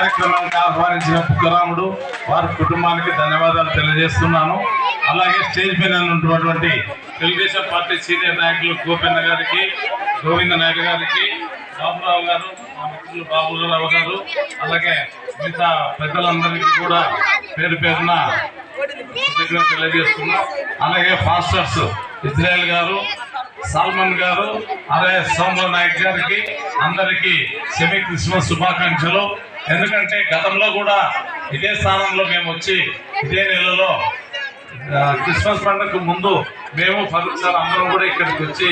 కార్యక్రమానికి ఆహ్వానించిన బుగ్గరాముడు వారి కుటుంబానికి ధన్యవాదాలు తెలియజేస్తున్నాను. అలాగే స్టేజ్ పైన ఉన్నటువంటి తెలుగుదేశం పార్టీ సీనియర్ నాయకులు గోపెన్న గారికి గోవింద నాయుడు గారికి బాబురావు గారు మా మిత్రులు బాబురావు గారు అలాగే మిగతా పెద్దలందరికీ కూడా పేరు పేరున కృతజ్ఞతలు తెలియజేస్తున్నాం. అలాగే ఫాస్టర్స్ ఇజ్రాయెల్ గారు సాల్మన్ గారు అలాగే సోమల నాయక్ గారికి అందరికీ సెమీ క్రిస్మస్ శుభాకాంక్షలు. ఎందుకంటే గతంలో కూడా ఇదే స్థానంలో మేము వచ్చి ఇదే నెలలో క్రిస్మస్ పండుగకు ముందు మేము పలుసార్లు అందరం కూడా ఇక్కడికి వచ్చి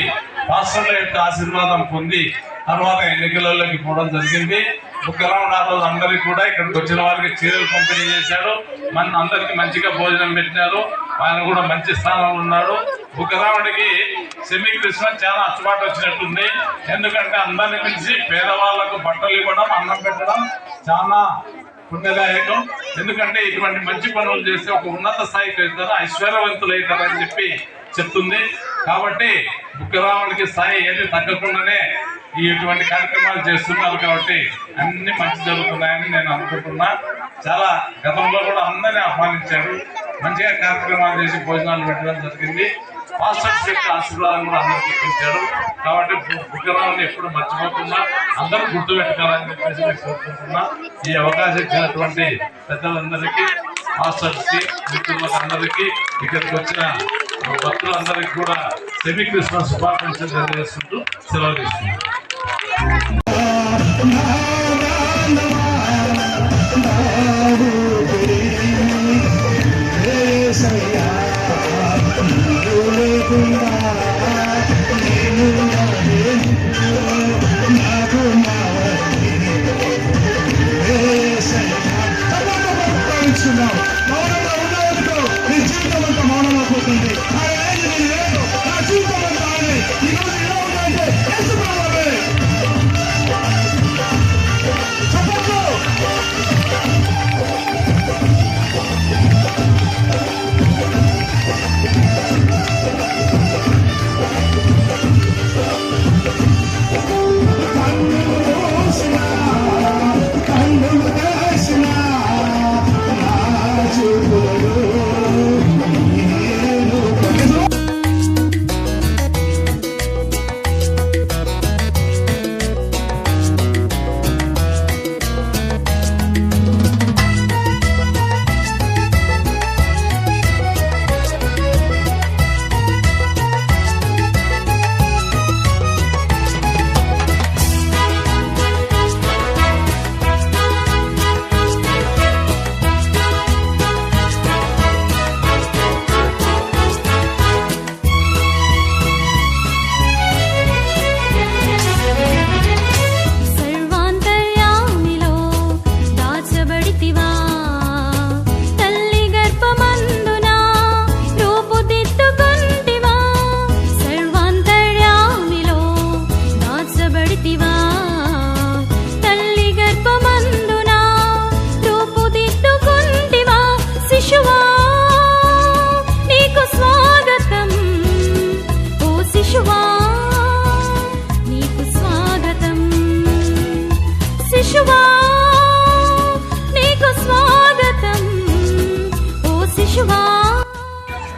రాష్ట్రంలో యొక్క ఆశీర్వాదం పొంది తర్వాత ఎన్నికలలోకి పోవడం జరిగింది. బుక్కరావు ఆ అందరికీ కూడా ఇక్కడికి వచ్చిన వారికి చీరలు పంపిణీ చేశాడు మన అందరికి మంచిగా భోజనం పెట్టినారు. ఆయన కూడా మంచి స్థానంలో ఉన్నాడు. బుక్కరావుడికి సెమీ క్రిస్మస్ చాలా అచ్చుబాటు వచ్చినట్టుంది. ఎందుకంటే అందరిని పిలిచి పేదవాళ్ళకు బట్టలు ఇవ్వడం అన్నం పెట్టడం చాలా పుణ్యదాయకం. ఎందుకంటే ఇటువంటి మంచి పనులు చేస్తే ఒక ఉన్నత స్థాయికి వెళ్తారు ఐశ్వర్యవంతులు అవుతారని చెప్పి చెప్తుంది. కాబట్టి బుక్కరాముడికి స్థాయి ఏది తగ్గకుండానే ఈ ఇటువంటి కార్యక్రమాలు చేస్తున్నారు కాబట్టి అన్ని మంచి జరుగుతున్నాయని నేను అనుకుంటున్నా. చాలా గతంలో కూడా అందరినీ ఆహ్వానించారు. మంచిగా కార్యక్రమాలు చేసి భోజనాలు పెట్టడం జరిగింది. పాస్టర్స్ యొక్క ఆశీర్వాదం కూడా అందరికి ఇప్పించాడు కాబట్టి బు- బుగ్గరావుని ఎప్పుడు మర్చిపోకుండా అందరూ గుర్తు పెట్టుకోవాలని చెప్పేసి నేను కోరుకుంటున్నా. ఈ అవకాశం ఇచ్చినటువంటి పెద్దలందరికీ మాస్టర్స్కి మిత్రులకు అందరికీ ఇక్కడికి వచ్చిన భక్తులందరికీ కూడా సెమీ క్రిస్మస్ శుభాకాంక్షలు తెలియజేస్తుంటూ సెలవు తీసుకుంటున్నాను. No.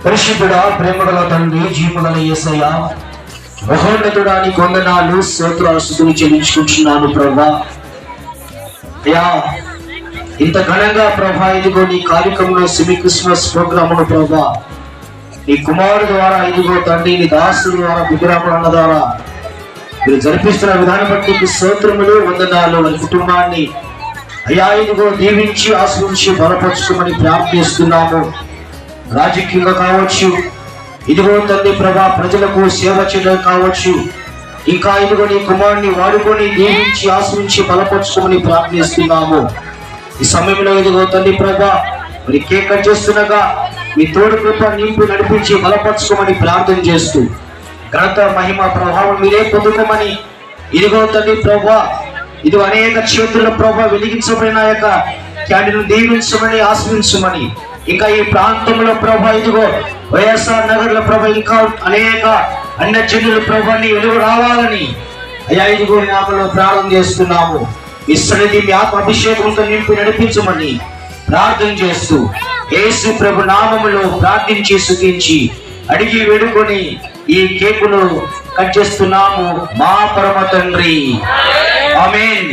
పరిశుద్ధుడా ప్రేమగల తండ్రి జీవగల ఏసయ్య మహోన్నతుడా నీ కొందనాలు స్తోత్రాలు చెల్లించుకుంటున్నాను ప్రభా. అయ్యా ఇంత ఘనంగా ప్రభా ఇదిగో నీ కార్యక్రమంలో సిమి క్రిస్మస్ ప్రోగ్రామును ప్రభా నీ కుమారుడు ద్వారా ఇదిగో తండ్రి నీ దాసుడు ద్వారా విగ్రహములు అన్న ద్వారా మీరు జరిపిస్తున్న విధానం బట్టి మీ స్తోత్రములు వందనాలు వారి కుటుంబాన్ని అయ్యా ఇదిగో దీవించి ఆశ్రయించి బలపరచుకోమని ప్రార్థిస్తున్నాము. రాజకీయంగా కావచ్చు ఇదిగో తండ్రి ప్రభా ప్రజలకు సేవ చేయడం కావచ్చు ఇంకా ఇదిగో నీ కుమారుని వాడుకొని దీవించి ఆశ్రయించి బలపరచుకోమని ప్రార్థిస్తున్నాము. ఈ సమయంలో ఇదిగో తండ్రి ప్రభా మరి కేక్ కట్ చేస్తుండగా మీ తోడు కృప నింపి నడిపించి బలపరచుకోమని ప్రార్థన చేస్తూ ఘనత మహిమ ప్రభావం మీరే పొందుకోమని ఇదిగో తండ్రి ప్రభా ఇది అనేక చేతుల ప్రభావ వెలిగించబడిన యొక్క క్యాండిల్ దీవించమని ఆశ్రయించమని ఇంకా ఈ ప్రాంతంలో ప్రభా ఇదిగో వైఎస్ఆర్ నగర్లో ప్రభా ఇంకా అనేక అన్న జనుల ప్రభాని వెలుగు రావాలని అయ్యా ఇదిగో నామలో ప్రారంభం చేస్తున్నాము. ఈ సన్నిధి మీ ఆత్మ అభిషేకంతో నింపి నడిపించమని ప్రార్థన చేస్తూ యేసు ప్రభు నామములో ప్రార్థించి సుఖించి అడిగి వేడుకొని ఈ కేకును కట్ చేస్తున్నాము మా పరమ తండ్రి. ఆమెన్.